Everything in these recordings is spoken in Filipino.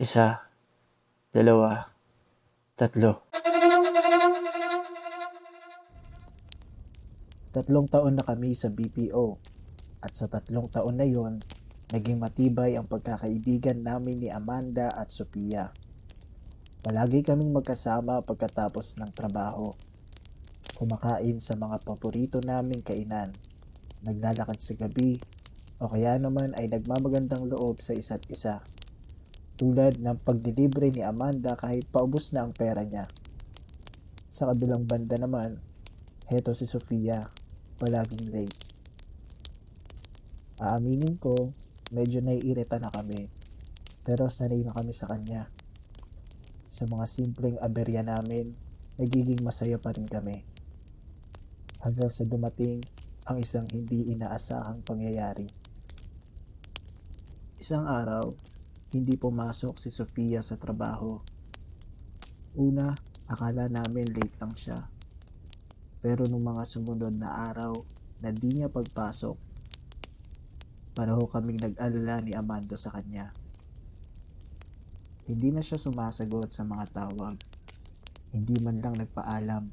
Isa, dalawa, tatlo. Tatlong taon na kami sa BPO at sa tatlong taon na yon, naging matibay ang pagkakaibigan namin ni Amanda at Sophia. Palagi kaming magkasama pagkatapos ng trabaho. Kumakain sa mga paborito naming kainan, naglalakad sa gabi, o kaya naman ay nagmamagandang loob sa isa't isa. Tulad ng pagdilibre ni Amanda kahit paubos na ang pera niya. Sa kabilang banda naman, heto si Sofia, palaging late. Aaminin ko, medyo naiirita na kami, pero sanay na kami sa kanya. Sa mga simpleng aberya namin, nagiging masaya pa rin kami. Hanggang sa dumating ang isang hindi inaasahang pangyayari. Isang araw, hindi pumasok si Sofia sa trabaho. Una, akala namin late lang siya. Pero nung mga sumunod na araw na di niya pagpasok, pareho kaming nag-alala ni Amanda sa kanya. Hindi na siya sumasagot sa mga tawag. Hindi man lang nagpaalam.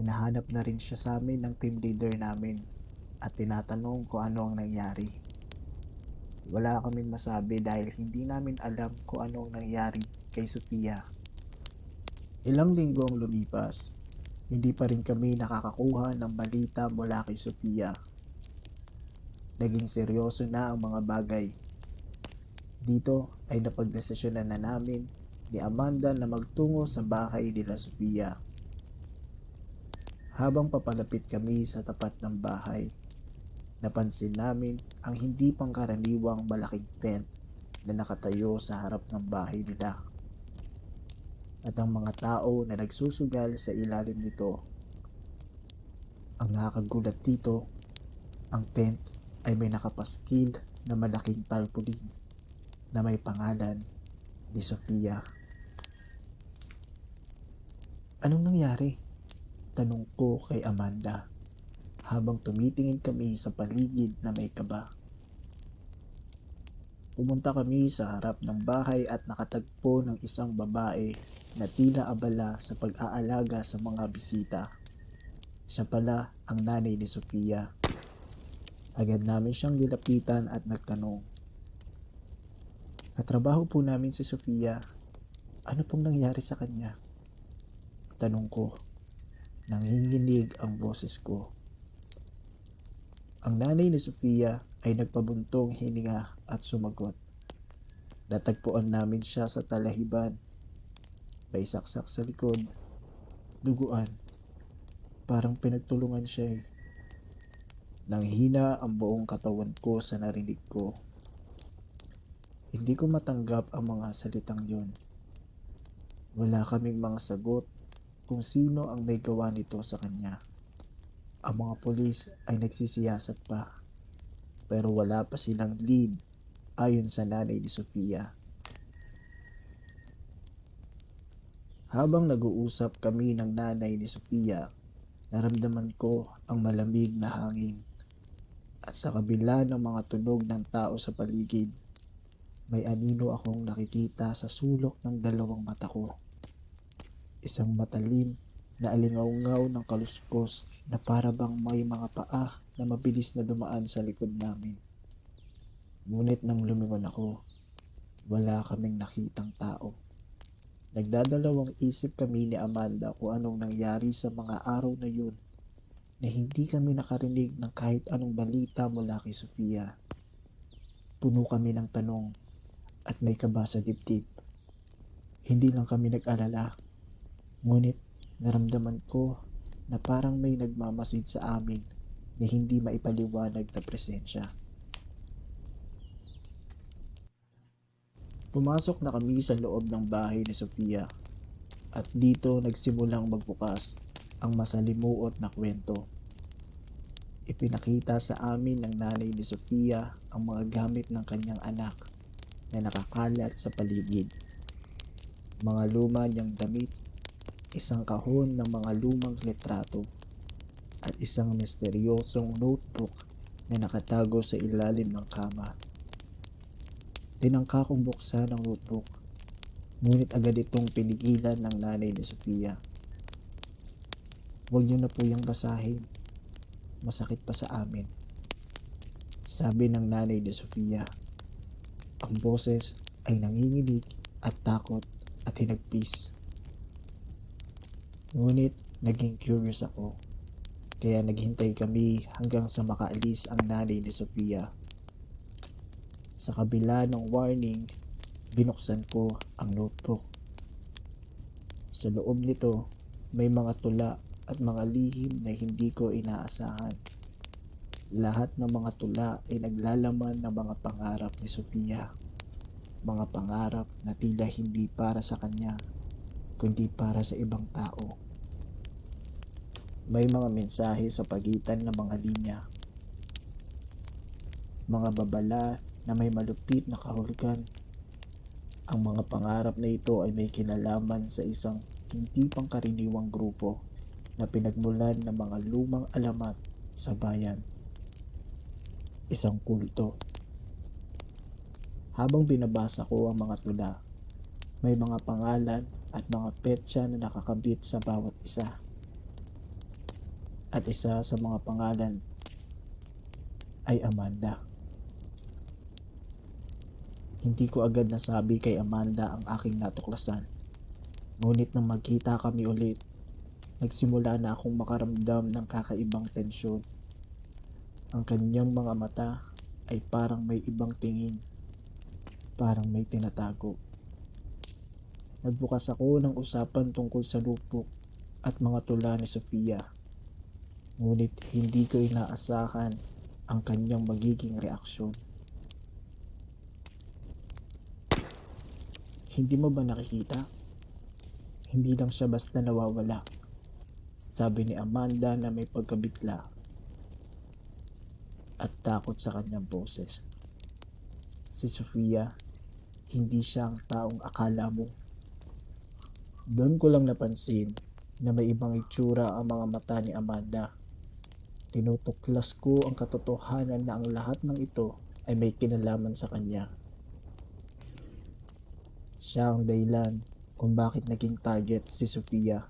Hinahanap na rin siya sa amin ng team leader namin at tinatanong kung ano ang nangyari. Wala kaming masabi dahil hindi namin alam kung ano ang nangyari kay Sofia. Ilang linggo ang lumipas, hindi pa rin kami nakakakuha ng balita mula kay Sofia. Naging seryoso na ang mga bagay. Dito ay napagdesisyonan na namin ni Amanda na magtungo sa bahay nila Sofia. Habang papalapit kami sa tapat ng bahay, napansin namin ang hindi pangkaraniwang malaking tent na nakatayo sa harap ng bahay nila. At ang mga tao na nagsusugal sa ilalim nito. Ang nakakagulat dito, ang tent ay may nakapaskil na malaking tarpaulin na may pangalan ni Sofia. Anong nangyari? Tanong ko kay Amanda habang tumitingin kami sa paligid na may kaba. Pumunta kami sa harap ng bahay at nakatagpo ng isang babae na tila abala sa pag-aalaga sa mga bisita. Siya pala ang nanay ni Sofia. Agad namin siyang nilapitan at nagtanong. Katrabaho po namin si Sofia. Ano pong nangyari sa kanya? Tanong ko. Nanginginig ang boses ko. Ang nanay ni Sofia ay nagpabuntong hininga at sumagot. Natagpuan namin siya sa talahiban. May saksak sa likod. Duguan. Parang pinagtulungan siya eh. Nanghina ang buong katawan ko sa narinig ko. Hindi ko matanggap ang mga salitang yon. Wala kaming mga sagot kung sino ang may gawa nito sa kanya. Ang mga polis ay nagsisiyasat pa pero wala pa silang lead ayon sa nanay ni Sofia. Habang nag-uusap kami ng nanay ni Sofia, naramdaman ko ang malamig na hangin. At sa kabila ng mga tunog ng tao sa paligid, may anino akong nakikita sa sulok ng dalawang mata ko. Isang matalim na alingaw-ngaw ng kaluskos na para bang may mga paa na mabilis na dumaan sa likod namin. Ngunit nang lumingon ako, wala kaming nakitang tao. Nagdadalawang isip kami ni Amanda kung anong nangyari sa mga araw na yun na hindi kami nakarinig ng kahit anong balita mula kay Sofia. Puno kami ng tanong at may kaba sa dibdib. Hindi lang kami nag-alala, ngunit naramdaman ko na parang may nagmamasid sa amin na hindi maipaliwanag na presensya. Pumasok na kami sa loob ng bahay ni Sofia at dito nagsimulang magbukas ang masalimuot na kwento. Ipinakita sa amin ng nanay ni Sofia ang mga gamit ng kanyang anak na nakakalat sa paligid. Mga luma niyang damit, isang kahon ng mga lumang litrato, at isang misteryosong notebook na nakatago sa ilalim ng kama. Tinangka kong buksan ang notebook. Ngunit agad itong pinigilan ng nanay ni Sofia. Huwag niyo na po yung basahin. Masakit pa sa amin. Sabi ng nanay ni Sofia. Ang boses ay nanginginig at takot at hinagpis. Ngunit naging curious ako. Kaya naghintay kami hanggang sa makaalis ang nanay ni Sofia. Sa kabila ng warning, binuksan ko ang notebook. Sa loob nito, may mga tula at mga lihim na hindi ko inaasahan. Lahat ng mga tula ay naglalaman ng mga pangarap ni Sofia. Mga pangarap na tila hindi para sa kanya, kundi para sa ibang tao. May mga mensahe sa pagitan ng mga linya. Mga babala na may malupit na kahulugan. Ang mga pangarap na ito ay may kinalaman sa isang hindi pangkaraniwang grupo na pinagmulan ng mga lumang alamat sa bayan. Isang kulto. Habang binabasa ko ang mga tula, may mga pangalan at mga petsa na nakakabit sa bawat isa. At isa sa mga pangalan ay Amanda. Hindi ko agad nasabi kay Amanda ang aking natuklasan. Ngunit nang magkita kami ulit, nagsimula na akong makaramdam ng kakaibang tensyon. Ang kanyang mga mata ay parang may ibang tingin. Parang may tinatago. Nagbukas ako ng usapan tungkol sa lupok at mga tula ni Sofia. Ngunit hindi ko inaasahan ang kanyang magiging reaksyon. Hindi mo ba nakikita? Hindi lang siya basta nawawala. Sabi ni Amanda na may pagkabigla at takot sa kanyang boses. Si Sofia, hindi siya ang taong akala mo. Doon ko lang napansin na may ibang itsura ang mga mata ni Amanda. Tinutuklas ko ang katotohanan na ang lahat ng ito ay may kinalaman sa kanya. Siya ang dahilan kung bakit naging target si Sofia.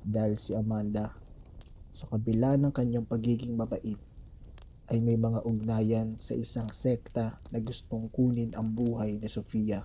Dahil si Amanda, sa kabila ng kanyang pagiging mabait, ay may mga ugnayan sa isang sekta na gustong kunin ang buhay ni Sofia.